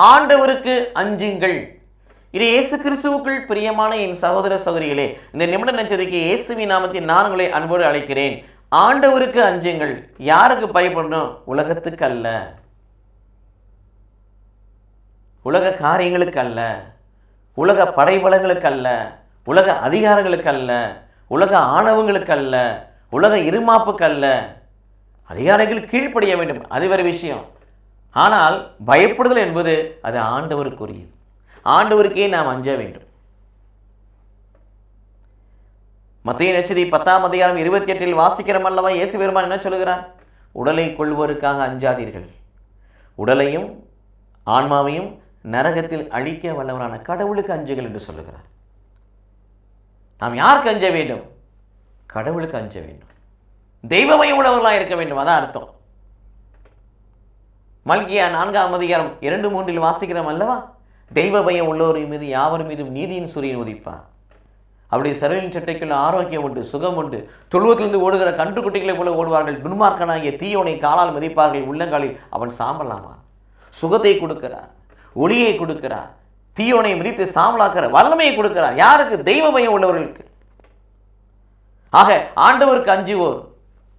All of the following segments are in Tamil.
ஆண்டவருக்கு அஞ்சுங்கள். இது இயேசு கிறிஸ்துவுக்குள் பிரியமான என் சகோதர சகோதரிகளே இந்த நிமிட நச்சதிக்கு இயேசுவி நாமத்தில் நான் உங்களை அன்போடு அழைக்கிறேன். ஆண்டவருக்கு அஞ்சுங்கள். யாருக்கு பயப்படணும்? உலகத்துக்கு அல்ல. உலக காரியங்களுக்கு அல்ல. உலக படைபலங்களுக்கு அல்ல. உலக அதிகாரங்களுக்கு அல்ல. உலக ஆணவங்களுக்கு அல்ல. உலக இருமாப்புக்கு அல்ல. அதிகாரிகள் கீழ்ப்படிய வேண்டும். அது வேறு விஷயம். ஆனால் பயப்படுதல் என்பது அது ஆண்டவருக்குரியது. ஆண்டவருக்கே நாம் அஞ்ச வேண்டும். மத்திய நச்சரி பத்தாம் அதிகாரம் இருபத்தி எட்டில் வாசிக்கிறோம் அல்லவா? இயேசு பெருமான் என்ன சொல்கிறார் உடலை கொள்வோருக்காக அஞ்சாதீர்கள். உடலையும் ஆன்மாவையும் நரகத்தில் அழிக்க வல்லவரான கடவுளுக்கு அஞ்சுகள் என்று சொல்லுகிறார். நாம் யாருக்கு அஞ்ச வேண்டும்? கடவுளுக்கு அஞ்ச வேண்டும். தெய்வமயம் உள்ளவர்களாக இருக்க வேண்டும். அதான் அர்த்தம். மல்கியா நான்காம் அதிகாரம் இரண்டு மூன்றில் வாசிக்கிறோம் அல்லவா? தெய்வ பயம் உள்ளோர் மீது யாவர் மீதும் நீதியின் சூரியன் உதிப்பார் அப்படி சரவின் சட்டைக்குள்ள ஆரோக்கியம் உண்டு சுகம் உண்டு. தொழுவத்திலிருந்து ஓடுகிற கன்றுக்குட்டிகளைப் போல ஓடுவார்கள். துன்மார்க்கனாகிய தீயோனை காலால் மதிப்பார்கள். உள்ளங்காலில் அவன் சாம்பலாமா சுகத்தை கொடுக்கிறார் ஒளியை கொடுக்கிறார் தீயோனை மிதித்து சாம்பலாக்கிற வல்லமையை கொடுக்கிறார் யாருக்கு? தெய்வ பயம் உள்ளவர்களுக்கு. ஆக ஆண்டவருக்கு அஞ்சுவோர்.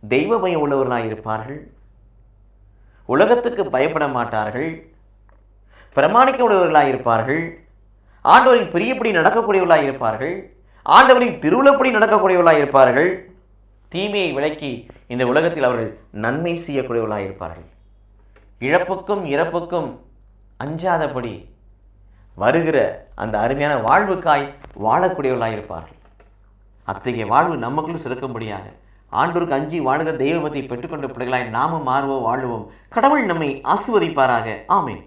தெய்வ பயம் உள்ளவர்களாக இருப்பார்கள் உலகத்துக்கு பயப்பட மாட்டார்கள் பிரமாணிக்க இருப்பார்கள் ஆண்டவரின் பிரியப்படி நடக்கக்கூடியவர்களாக இருப்பார்கள் ஆண்டவரின் திருவிழப்படி நடக்கக்கூடியவர்களாக இருப்பார்கள். தீமையை விலக்கி இந்த உலகத்தில் அவர்கள் நன்மை செய்யக்கூடியவர்களாக இருப்பார்கள். இழப்புக்கும் இறப்புக்கும் அஞ்சாதபடி வருகிற அந்த அருமையான வாழ்வுக்காய் வாழக்கூடியவர்களாக இருப்பார்கள். அத்தகைய வாழ்வு நமக்குள் சிறக்கும்படியாக ஆண்டோருக்கு அஞ்சி வாழ்கிற தெய்வத்தை பெற்றுக்கொண்ட பிள்ளைகளாய் நாமும் மாறுவோம் வாழ்வோம். கடவுள் நம்மை ஆசுவதிப்பாராக ஆமேன்.